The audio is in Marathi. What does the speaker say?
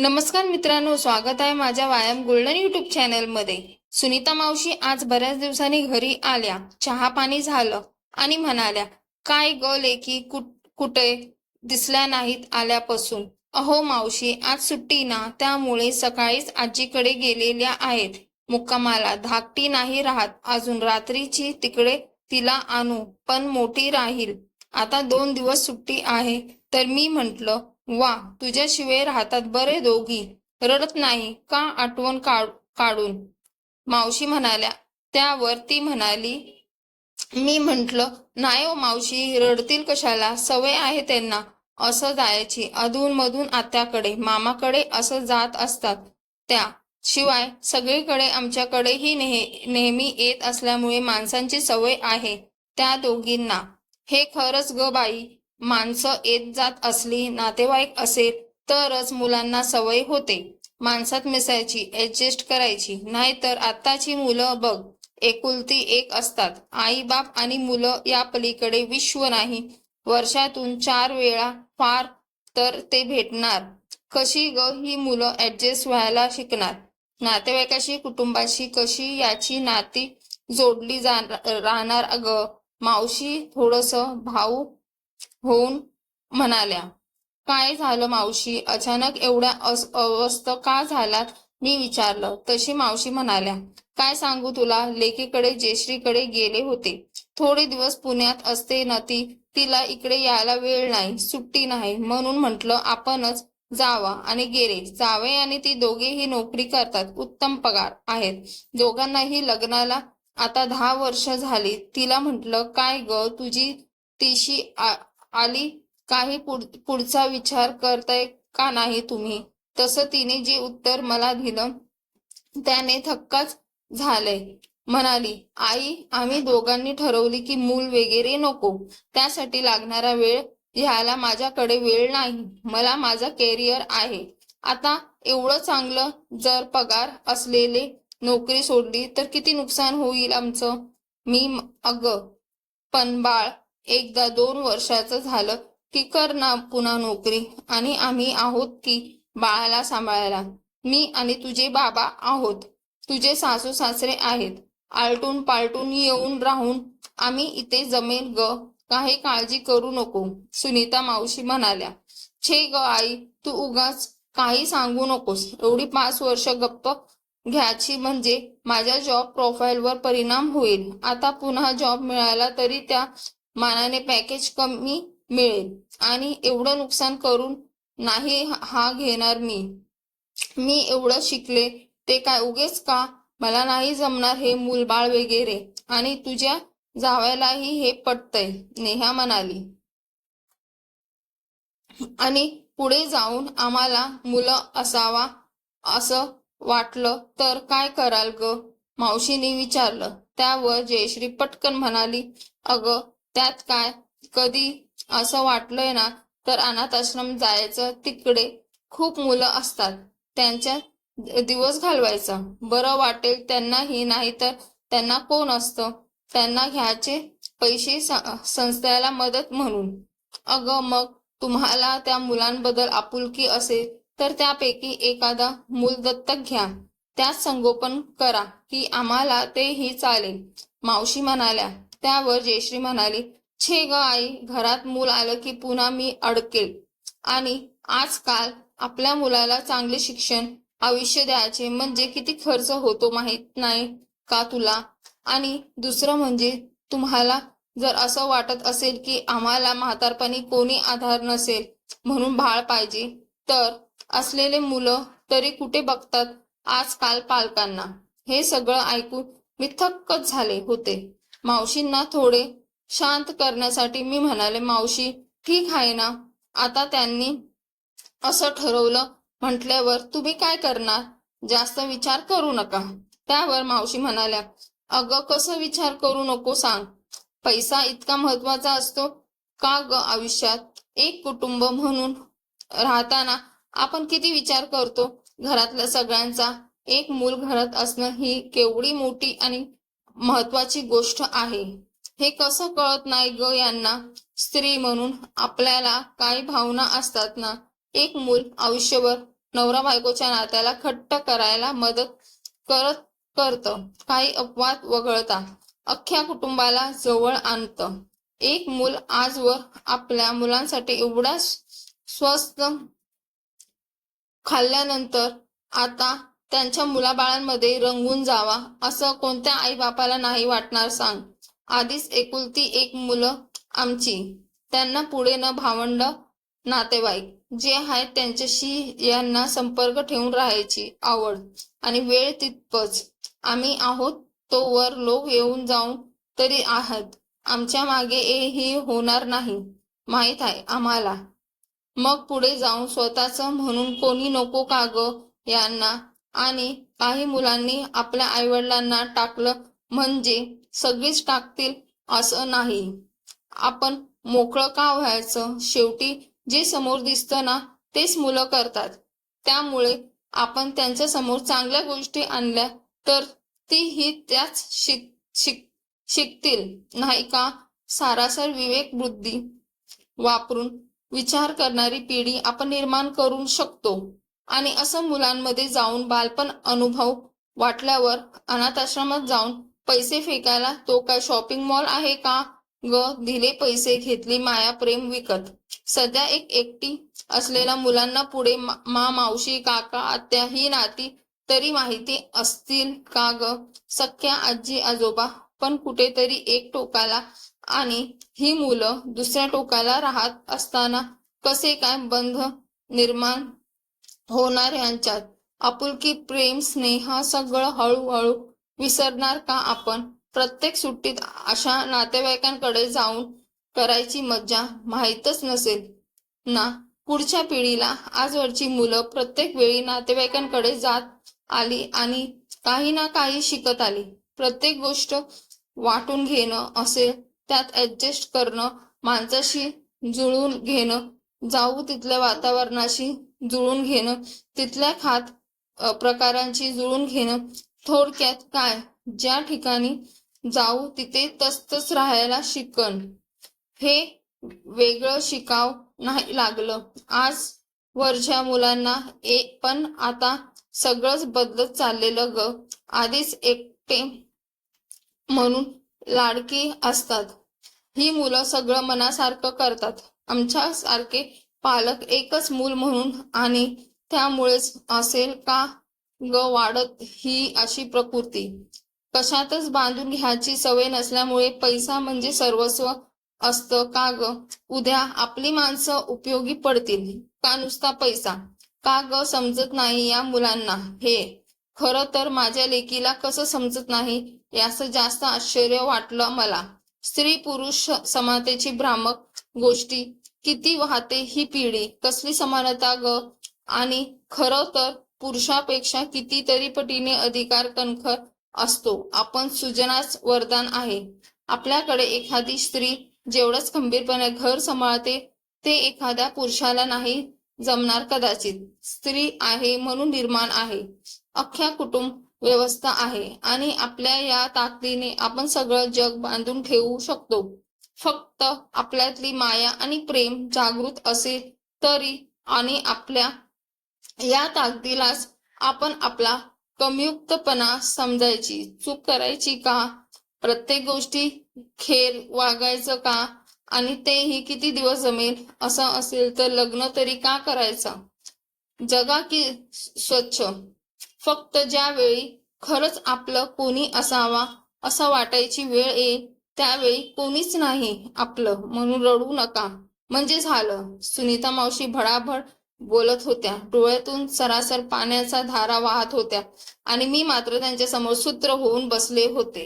नमस्कार मित्रांनो स्वागत आहे माझ्या व्यायाम गोल्डन युट्यूब चॅनलमध्ये. सुनीता मावशी आज बऱ्याच दिवसांनी घरी आल्या. चहा पाणी झालं आणि म्हणाल्या काय ग लेखी कुट कुठे दिसल्या नाहीत आल्यापासून? अहो मावशी आज सुट्टी ना त्यामुळे सकाळीच आजीकडे गेलेल्या आहेत. मुक्कामाला धाकटी नाही राहत अजून रात्रीची तिकडे तिला आणू पण मोठी राहील. आता दोन दिवस सुट्टी आहे तर मी म्हंटल वा तुझ्याशिवाय राहतात बरे दोघी. रडत नाही का आठवण काढून? मावशी म्हणाल्या त्यावर ती म्हणाली मी म्हंटल नाही ओ मावशी रडतील कशाला? सवय आहे त्यांना. असं जायची. अधूनमधून आत्याकडे मामाकडे असं जात असतात त्या. शिवाय सगळीकडे आमच्याकडेही नेहमी येत असल्यामुळे माणसांची सवय आहे त्या दोघींना. हे खरंच ग बाई माणसं येत जात असली नातेवाईक असेल तरच मुलांना सवय होते. माणसात मिसायची ऍडजस्ट करायची. नाहीतर आत्ताची मुलं बघ एकुलती एक असतात. आई बाप आणि मुलं या पलीकडे विश्व नाही. वर्षातून चार वेळा फार तर ते भेटणार. कशी ग ही मुलं ऍडजस्ट व्हायला शिकणार? नातेवाईकाशी कुटुंबाशी कशी याची नाती जोडली जा राहणार अग? मावशी थोडस भाऊ होऊन म्हणाल्या काय झालं मावशी? अचानक एवढ्या अवस्थ का झालात? मी विचारलं. तशी मावशी म्हणाल्या काय सांगू तुला? लेकीकडे जयश्रीकडे गेले होते. थोडे दिवस पुण्यात असते ना ती तिला इकडे यायला वेळ नाही सुट्टी नाही. म्हणून म्हटलं आपणच जावा आणि गेले. जावे आणि ती दोघेही नोकरी करतात. उत्तम पगार आहेत. दोघांनाही लग्नाला आता दहा वर्ष झाली. तिला म्हटलं काय ग? तुझी तिशी आली काही पुढचा विचार करताय का नाही तुम्ही? तसं तिने जे उत्तर मला दिलं त्याने थक्काच झालंय. म्हणाली आई आम्ही दोघांनी ठरवली की मूल वगैरे नको. त्यासाठी लागणारा वेळ ह्याला माझ्याकडे वेळ नाही. मला माझा कॅरियर आहे. आता एवढं चांगलं जर पगार असलेले नोकरी सोडली तर किती नुकसान होईल आमचं? मी अग पण बाळ एकदा दोन वर्षाचं झालं की कर ना पुन्हा नोकरी आणि आम्ही आहोत की बाळाला सांभाळायला. मी आणि तुझे बाबा आहोत. तुझे सासू सासरे आहेत. आलटून पालटून येऊन राहून आम्ही इथे जमेल ग. काही काळजी करू नको सुनीता मावशी म्हणाल्या. छे ग आई तू उगाच काही सांगू नकोस. एवढी पाच वर्ष गप्प घ्यायची म्हणजे माझ्या जॉब प्रोफाईलवर परिणाम होईल. आता पुन्हा जॉब मिळाला तरी त्या मानाने पॅकेज कमी मिळेल. आणि एवढं नुकसान करून नाही हा घेणार मी. मी एवढं शिकले. ते काय उगेच का? मला नाही जमणार हे मूलबाळ वगैरे. आणि तुझ्या जावयालाही हे पटतंय नेहा म्हणाली. आणि पुढे जाऊन आम्हाला मुलं असावा असं वाटलं तर काय कराल ग? मावशीने विचारलं. त्यावर जयश्री पटकन म्हणाली अगं त्यात काय? कधी असं वाटलंय ना तर अनाथ आश्रम जायचं तिकडे खूप मुलं असतात. त्यांच्या दिवस घालवायचा. बरं वाटेल त्यांनाही नाही तर त्यांना कोण असतं? त्यांना घ्यायचे पैसे संस्थेला मदत म्हणून. अगं मग तुम्हाला त्या मुलांबद्दल आपुलकी असेल तर त्यापैकी एखादा मूल दत्तक घ्या. त्यात संगोपन करा की आम्हाला तेही चालेल. मावशी म्हणाल्या त्यावर जयश्री म्हणाली छे ग आई घरात मूल आलं की पुन्हा मी अडकेल. आणि आजकाल आपल्या मुलाला चांगले शिक्षण आयुष्य द्यायचे म्हणजे किती खर्च होतो माहीत नाही का तुला? आणि दुसरं म्हणजे तुम्हाला जर असं वाटत असेल की आम्हाला म्हातारपणी कोणी आधार नसेल म्हणून भाळ पाहिजे तर असलेले मुलं तरी कुठे बघतात आजकाल पालकांना? हे सगळं ऐकून मी थक्कच झाले होते. मावशींना थोडे शांत करण्यासाठी मी म्हणाले मावशी ठीक आहे ना? आता त्यांनी असं ठरवलं म्हटल्यावर तुम्ही काय करणार? जास्त विचार करू नका. त्यावर मावशी म्हणाल्या अगं कसं विचार करू नको सांग. पैसा इतका महत्त्वाचा असतो का ग आयुष्यात? एक कुटुंब म्हणून राहताना आपण किती विचार करतो? घरातल्या सगळ्यांचा एक मूल घरात असणं ही केवढी मोठी आणि महत्वाची गोष्ट आहे. हे कसं कळत नाही ग यांना? स्त्री म्हणून आपल्याला काही भावना असतात ना? एक मूल आयुष्यभर नवरा बायकोच्या नात्याला खट्ट करायला मदत करत करतं. काही अपवाद वगळता अख्ख्या कुटुंबाला जवळ आणतं. एक मूल आजवर आपल्या मुलांसाठी एवढा स्वस्त खाल्ल्यानंतर आता त्यांच्या मुलाबाळांमध्ये रंगून जावा असं कोणत्या आई बापाला नाही वाटणार सांग. आधीच एकुलती एक मुलं आमची. त्यांना पुढे न भावंड नातेवाईक जे आहेत त्यांच्याशी यांना संपर्क ठेवून राहायची आवड आणि वेळ तितपच. आम्ही आहोत तो वर लोक येऊन जाऊन तरी आहात. आमच्या मागे ए ही होणार नाही माहीत आहे आम्हाला. मग पुढे जाऊन स्वतःच म्हणून कोणी नको का ग यांना? आणि काही मुलांनी आपल्या आईवडिलांना टाकलं म्हणजे सगळीच टाकतील असं नाही. आपण मोकळं का व्हायचं? शेवटी जे समोर दिसतं ना तेच मुलं करतात. त्यामुळे आपण त्यांच्यासमोर चांगल्या गोष्टी आणल्या तर तीही त्याच शिक शिक शिकतील. नाही का? सारासर विवेक बुद्धी वापरून विचार करणारी पिढी आपण निर्माण करू शकतो. आणि असं मुलांमध्ये जाऊन बालपण अनुभव वाटल्यावर अनाथाश्रमात जाऊन पैसे फेकायला तो काय शॉपिंग मॉल आहे का ग? दिले पैसे घेतली माया प्रेम विकत. सध्या एक एकटी असलेल्या मुलांना पुढे मा मा- मावशी काका आत्या ही नाती तरी माहिती असतील का ग? सख्या आजी आजोबा पण कुठेतरी एक टोकाला आणि ही मुलं दुसऱ्या टोकाला राहत असताना कसे काय बंध निर्माण होणाऱ्यांच्यात. आपुलकी प्रेम स्नेह सगळं हळूहळू विसरणार का आपण? प्रत्येक सुट्टीत अशा नातेवाईकांकडे जाऊन करायची मज्जा माहीतच नसेल. ना पुढच्या पिढीला आजवरची मुलं प्रत्येक वेळी नातेवाईकांकडे जात आली आणि काही ना काही शिकत आली. प्रत्येक गोष्ट वाटून घेणं असेल त्यात ऍडजस्ट करणं माणसाशी जुळून घेणं जाऊ तिथल्या वातावरणाशी जुळून घेणं. तिथल्या खात प्रकारांची जुळून घेणं. थोडक्यात काय? ज्या ठिकाणी जाऊ तिथे तसतच राहायला शिकण. हे वेगळं शिकाव नाही लागलं. आज वरच्या मुलांना एक पण आता सगळंच बदलत चाललेलं ग. आधीच एकटे म्हणून लाडकी असतात. ही मुलं सगळं मनासारखं करतात. आमच्या सारखे पालक एकच मूल म्हणून आणि त्यामुळेच असेल का ग वाढत ही अशी प्रकृती? कशातच बांधून घ्यायची सवय नसल्यामुळे पैसा म्हणजे सर्वस्व असतं का ग? उद्या आपली माणसं उपयोगी पडतील. का नुसता पैसा? का ग समजत नाही या मुलांना? हे खरं तर माझ्या लेकीला कसं समजत नाही याचं जास्त आश्चर्य वाटलं मला. स्त्री पुरुष समातेची भ्रामक गोष्टी किती वाहते ही पिढी? कसली समानता ग? आणि खरं तर पुरुषापेक्षा कितीतरी पटीने अधिकार कणखर असतो. आपण सुजनाच वरदान आहे. आपल्याकडे एखादी स्त्री जेवढंच खंबीरपणे घर सांभाळते ते एखाद्या पुरुषाला नाही जमणार कदाचित. स्त्री आहे म्हणून निर्माण आहे. अख्ख्या कुटुंब व्यवस्था आहे. आणि आपल्या या ताकदीने आपण सगळं जग बांधून ठेवू शकतो. फक्त आपल्यातली माया आणि प्रेम जागृत असेल तरी आणि आपल्या या ताकदीलाच आपण आपला कमयुक्तपणा समजायची चूक करायची का? प्रत्येक गोष्टी खेर वागायचं का? आणि तेही किती दिवस जमेल असं असेल तर लग्न तरी का करायचं? जगा की स्वच्छ. फक्त ज्यावेळी खरंच आपलं कोणी असावा असं वाटायची वेळ येईल त्यावेळी कोणीच नाही आपलं म्हणून रडू नका. म्हणजे झालं. सुनीता मावशी भडाभड बोलत होत्या. डोळ्यातून सरासर पाण्याचा धारा वाहत होत्या आणि मी मात्र त्यांच्यासमोर सूत्र होऊन बसले होते.